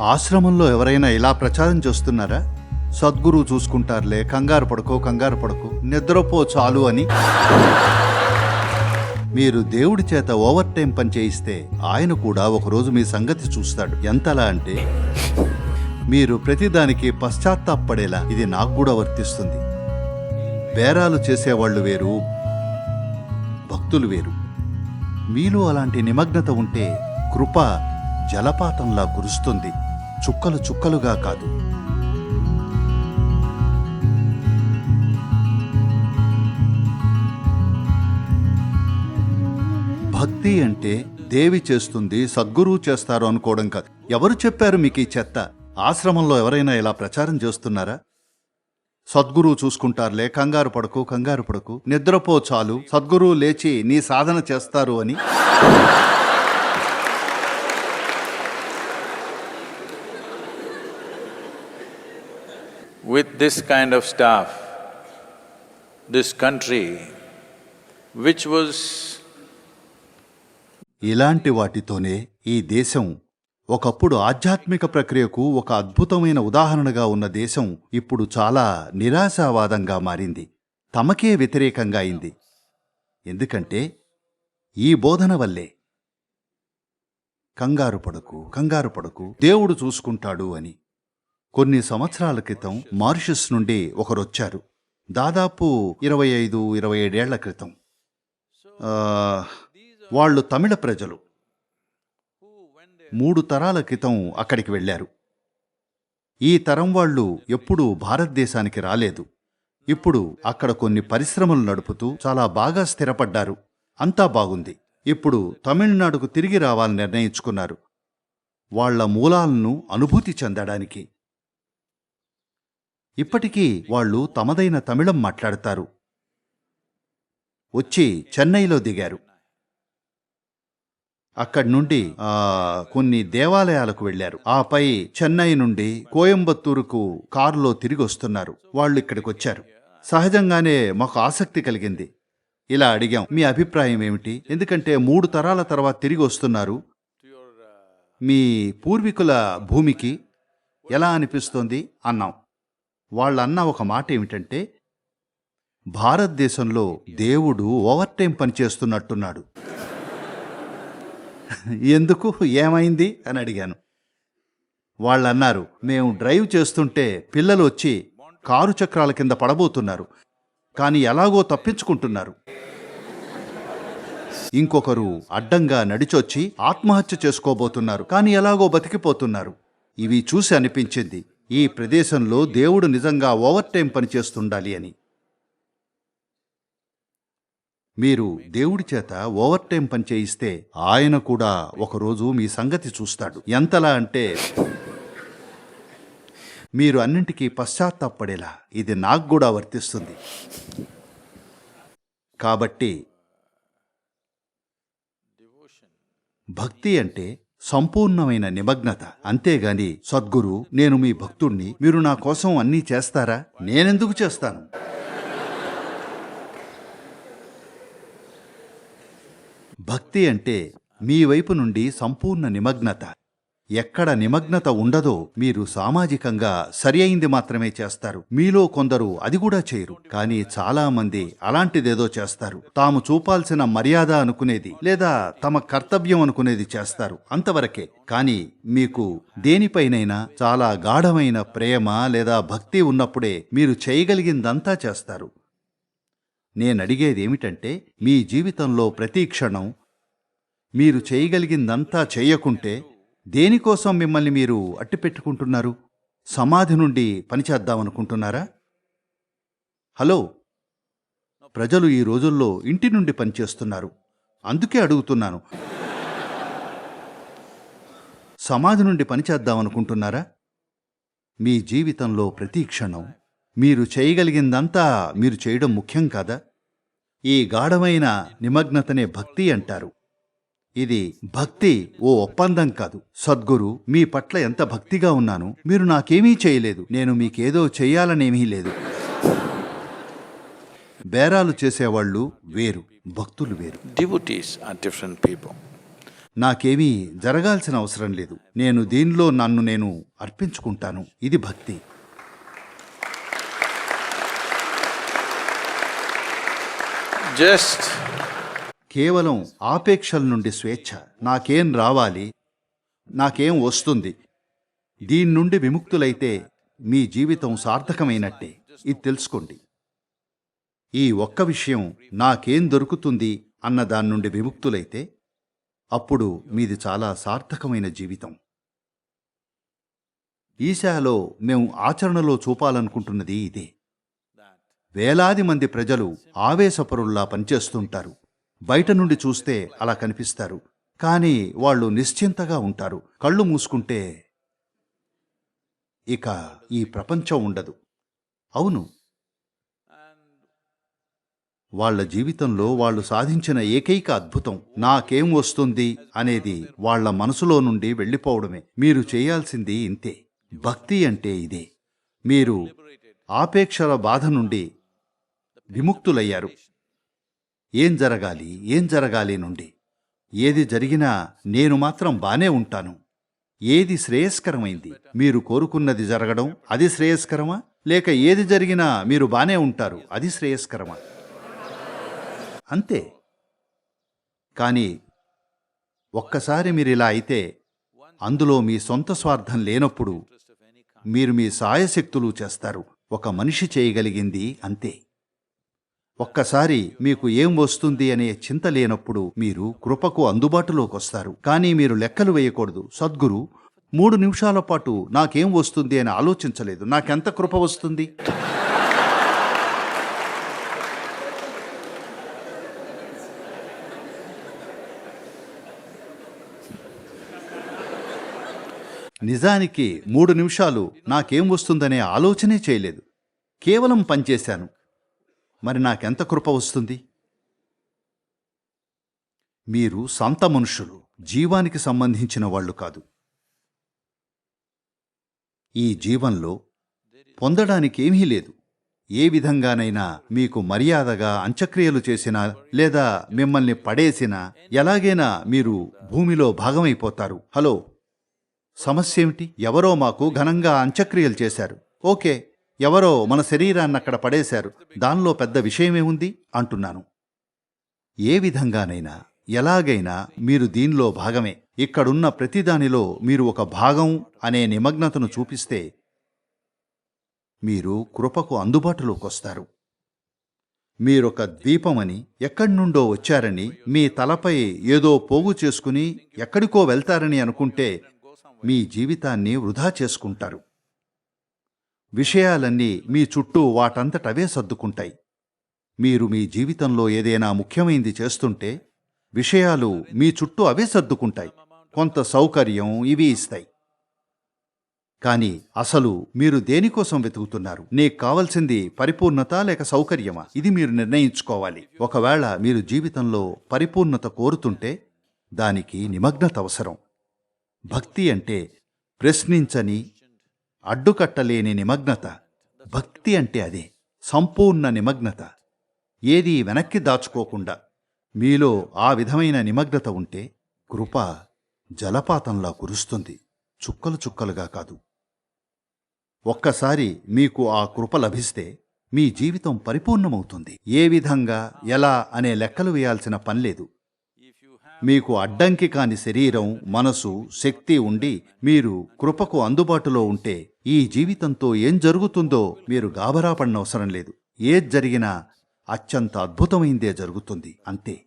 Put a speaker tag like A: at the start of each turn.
A: ఆశ్రమంలో ఎవరైనా ఇలా ప్రచారం చేస్తున్నారా? సద్గురు చూసుకుంటారులే కంగారు పడుకో కంగారు పడుకో నిద్రపో చాలు అని. మీరు దేవుడి చేత ఓవర్ టైం పని చేయిస్తే ఆయన కూడా ఒకరోజు మీ సంగతి చూస్తాడు. ఎంతలా అంటే? మీరు ప్రతిదానికి పశ్చాత్తాపడేలా ఇది నాకు కూడా వర్తిస్తుంది. బేరాలు చేసేవాళ్ళు వేరు భక్తులు వేరు. మీలో అలాంటి నిమగ్నత ఉంటే కృప జలపాతంలా కురుస్తుంది. చుక్కలు చుక్కలుగా కాదు. భక్తి అంటే దేవి చేస్తుంది సద్గురువు చేస్తారు అనుకోవడం కాదు. ఎవరు చెప్పారు మీకు ఈ చెత్త? ఆశ్రమంలో ఎవరైనా ఇలా ప్రచారం చేస్తున్నారా? సద్గురువు చూసుకుంటారులే కంగారు పడకు కంగారు పడకు. నిద్రపో చాలు సద్గురువు లేచి నీ సాధన చేస్తారు అని.
B: With this kind of staff, this country, which was
A: ఇలాంటి వాటితోనే ఈ దేశం ఒకప్పుడు ఆధ్యాత్మిక ప్రక్రియకు ఒక అద్భుతమైన ఉదాహరణగా ఉన్న దేశం ఇప్పుడు చాలా నిరాశావాదంగా మారింది. తమకే వ్యతిరేకంగా అయింది. ఎందుకంటే ఈ బోధన వల్లే. కంగారు పడకు కంగారు పడకు దేవుడు చూసుకుంటాడు అని. కొన్ని సంవత్సరాల క్రితం మారిషస్ నుండి ఒకరొచ్చారు. దాదాపు ఇరవై ఐదు ఇరవై ఏడేళ్ళ క్రితం. వాళ్ళు తమిళ ప్రజలు. మూడు తరాల క్రితం అక్కడికి వెళ్ళారు. ఈ తరం వాళ్ళు ఎప్పుడూ భారతదేశానికి రాలేదు. ఇప్పుడు అక్కడ కొన్ని పరిశ్రమలు నడుపుతూ చాలా బాగా స్థిరపడ్డారు. అంతా బాగుంది. ఇప్పుడు తమిళనాడుకు తిరిగి రావాలని నిర్ణయించుకున్నారు. వాళ్ళ మూలాలను అనుభూతి చెందడానికి. ఇప్పటికీ వాళ్ళు తమదైన తమిళం మాట్లాడతారు. వచ్చి చెన్నైలో దిగారు. అక్కడి నుండి ఆ, కొన్ని దేవాలయాలకు వెళ్ళారు ఆపై చెన్నై నుండి కోయంబత్తూరుకు కారులో తిరిగి వస్తున్నారు. వాళ్ళు ఇక్కడికి వచ్చారు. సహజంగానే మాకు ఆసక్తి కలిగింది. ఇలా అడిగాం మీ అభిప్రాయం ఏమిటి? ఎందుకంటే మూడు తరాల తర్వాత తిరిగి వస్తున్నారు. మీ పూర్వీకుల భూమికి ఎలా అనిపిస్తోంది? అన్నాం. వాళ్ళన్న ఒక మాట ఏమిటంటే భారతదేశంలో దేవుడు ఓవర్ టైం పనిచేస్తున్నట్టున్నాడు ఎందుకు? ఏమైంది? అని అడిగాను. వాళ్ళన్నారు మేము డ్రైవ్ చేస్తుంటే పిల్లలు వచ్చి కారు చక్రాల కింద పడబోతున్నారు కానీ ఎలాగో తప్పించుకుంటున్నారు. ఇంకొకరు అడ్డంగా నడిచొచ్చి ఆత్మహత్య చేసుకోబోతున్నారు కానీ ఎలాగో బతికిపోతున్నారు. ఇవి చూసి అనిపించింది ఈ ప్రదేశంలో దేవుడు నిజంగా ఓవర్ టైం పనిచేస్తుండాలి అని. మీరు దేవుడి చేత ఓవర్ టైం పనిచేయిస్తే ఆయన కూడా ఒకరోజు మీ సంగతి చూస్తాడు. ఎంతలా అంటే మీరు అన్నింటికీ పశ్చాత్తాపడేలా ఇది నాకు కూడా వర్తిస్తుంది. కాబట్టి భక్తి అంటే సంపూర్ణమైన నిమగ్నత. అంతేగాని సద్గురు నేను మీ భక్తుణ్ణి మీరు నా కోసం అన్నీ చేస్తారా? నేనెందుకు చేస్తాను? భక్తి అంటే మీ వైపు నుండి సంపూర్ణ నిమగ్నత. ఎక్కడ నిమగ్నత ఉండదో మీరు సామాజికంగా సరి అయింది మాత్రమే చేస్తారు. మీలో కొందరు అది కూడా చేయరు. కానీ చాలా మంది అలాంటిదేదో చేస్తారు. తాము చూపాల్సిన మర్యాద అనుకునేది లేదా తమ కర్తవ్యం అనుకునేది చేస్తారు అంతవరకే. కానీ మీకు దేనిపైనైనా చాలా గాఢమైన ప్రేమ లేదా భక్తి ఉన్నప్పుడే మీరు చేయగలిగిందంతా చేస్తారు. నేనడిగేది ఏమిటంటే మీ జీవితంలో ప్రతి క్షణం మీరు చేయగలిగిందంతా చేయకుంటే దేనికోసం మిమ్మల్ని మీరు అట్టిపెట్టుకుంటున్నారు సమాధి నుండి పనిచేద్దామనుకుంటున్నారా హలో. ప్రజలు ఈ రోజుల్లో ఇంటి నుండి పనిచేస్తున్నారు అందుకే అడుగుతున్నాను. సమాధి నుండి పనిచేద్దామనుకుంటున్నారా మీ జీవితంలో ప్రతి క్షణం మీరు చేయగలిగిందంతా మీరు చేయడం ముఖ్యం కాదా? ఈ గాఢమైన నిమగ్నతనే భక్తి అంటారు. ఇది భక్తి ఓ ఒప్పందం కాదు. సద్గురు మీ పట్ల ఎంత భక్తిగా ఉన్నాను మీరు నాకేమీ చేయలేదు. నేను మీకేదో చెయ్యాలనేమీ లేదు. బేరాలు చేసేవాళ్ళు వేరు భక్తులు వేరు.
B: People.
A: నాకేమీ జరగాల్సిన అవసరం లేదు. నేను దీనిలో నన్ను నేను అర్పించుకుంటాను. ఇది భక్తి.
B: Just
A: కేవలం ఆపేక్షల నుండి స్వేచ్ఛ. నాకేం రావాలి? నాకేం వస్తుంది? దీని నుండి విముక్తులైతే మీ జీవితం సార్థకమైనట్టే. ఇది తెలుసుకోండి. ఈ ఒక్క విషయం నాకేం దొరుకుతుంది అన్న దాని నుండి విముక్తులైతే అప్పుడు మీది చాలా సార్థకమైన జీవితం. ఈశాలో మేము ఆచరణలో చూపాలనుకుంటున్నది ఇదే. వేలాది మంది ప్రజలు ఆవేశపరుల్లా పనిచేస్తుంటారు. బయట నుండి చూస్తే అలా కనిపిస్తారు. కానీ వాళ్ళు నిశ్చింతగా ఉంటారు. కళ్ళు మూసుకుంటే ఇక ఈ ప్రపంచం ఉండదు. అవును. వాళ్ళ జీవితంలో వాళ్ళు సాధించిన ఏకైక అద్భుతం నాకేం వస్తుంది అనేది వాళ్ళ మనసులో నుండి వెళ్ళిపోవడమే. మీరు చేయాల్సింది ఇంతే. భక్తి అంటే ఇదే. మీరు ఆపేక్షల బాధ నుండి విముక్తులయ్యారు. ఏం జరగాలి? ఏం జరగాలి నుండి? ఏది జరిగినా నేను మాత్రం బానే ఉంటాను. ఏది శ్రేయస్కరమైంది? మీరు కోరుకున్నది జరగడం అది శ్రేయస్కరమా? లేక ఏది జరిగినా మీరు బానే ఉంటారు అది శ్రేయస్కరమా? అంతే. కానీ ఒక్కసారి మీరు ఇలా అయితే అందులో మీ సొంత స్వార్థం లేనప్పుడు మీరు మీ సాయశక్తులు చేస్తారు. ఒక మనిషి చేయగలిగింది అంతే. ఒక్కసారి మీకు ఏం వస్తుంది అనే చింత లేనప్పుడు మీరు కృపకు అందుబాటులోకి వస్తారు. కానీ మీరు లెక్కలు వేయకూడదు. సద్గురు మూడు నిమిషాల పాటు నాకేం వస్తుంది అని ఆలోచించలేదు. నాకెంత కృప వస్తుంది? నిజానికి మూడు నిమిషాలు నాకేం వస్తుందనే ఆలోచనే చేయలేదు. కేవలం పనిచేశాను. మరి నాకెంత కృప వస్తుంది? మీరు సంత మనుషులు జీవానికి సంబంధించిన వాళ్ళు కాదు. ఈ జీవంలో పొందడానికి ఏమీ లేదు. ఏ విధంగానైనా మీకు మర్యాదగా అంత్యక్రియలు చేసినా లేదా మిమ్మల్ని పడేసినా ఎలాగైనా మీరు భూమిలో భాగమైపోతారు. హలో సమస్య ఏమిటి? ఎవరో మాకు ఘనంగా అంత్యక్రియలు చేశారు. ఓకే. ఎవరో మన శరీరాన్ని అక్కడ పడేశారు. దానిలో పెద్ద విషయమేముంది అంటున్నాను. ఏ విధంగానైనా ఎలాగైనా మీరు దీనిలో భాగమే. ఇక్కడున్న ప్రతిదానిలో మీరు ఒక భాగం అనే నిమగ్నతను చూపిస్తే మీరు కృపకు అందుబాటులోకి వస్తారు. మీరొక ద్వీపమని ఎక్కడి నుండో వచ్చారని మీ తలపై ఏదో పోగు చేసుకుని ఎక్కడికో వెళ్తారని అనుకుంటే మీ జీవితాన్ని వృధా చేసుకుంటారు. విషయాలన్నీ మీ చుట్టూ వాటంతటవే సర్దుకుంటాయి. మీరు మీ జీవితంలో ఏదైనా ముఖ్యమైంది చేస్తుంటే విషయాలు మీ చుట్టూ అవే సర్దుకుంటాయి. కొంత సౌకర్యం ఇవి ఇస్తాయి. కానీ అసలు మీరు దేనికోసం వెతుకుతున్నారు? నీకు కావలసింది పరిపూర్ణత లేక సౌకర్యమా? ఇది మీరు నిర్ణయించుకోవాలి. ఒకవేళ మీరు జీవితంలో పరిపూర్ణత కోరుతుంటే దానికి నిమగ్నత అవసరం. భక్తి అంటే ప్రశ్నించని అడ్డుకట్టలేని నిమగ్నత. భక్తి అంటే అదే సంపూర్ణ నిమగ్నత. ఏదీ వెనక్కి దాచుకోకుండా మీలో ఆ విధమైన నిమగ్నత ఉంటే కృప జలపాతంలా కురుస్తుంది. చుక్కలు చుక్కలుగా కాదు. ఒక్కసారి మీకు ఆ కృప లభిస్తే మీ జీవితం పరిపూర్ణమవుతుంది. ఏ విధంగా ఎలా అనే లెక్కలు వేయాల్సిన పనిలేదు మీకు అడ్డంకి కాని శరీరం మనసు శక్తి ఉండి మీరు కృపకు అందుబాటులో ఉంటే ఈ జీవితంతో ఏం జరుగుతుందో మీరు గాబరా పడినవసరం లేదు. ఏది జరిగినా అత్యంత అద్భుతమైందే జరుగుతుంది. అంతే.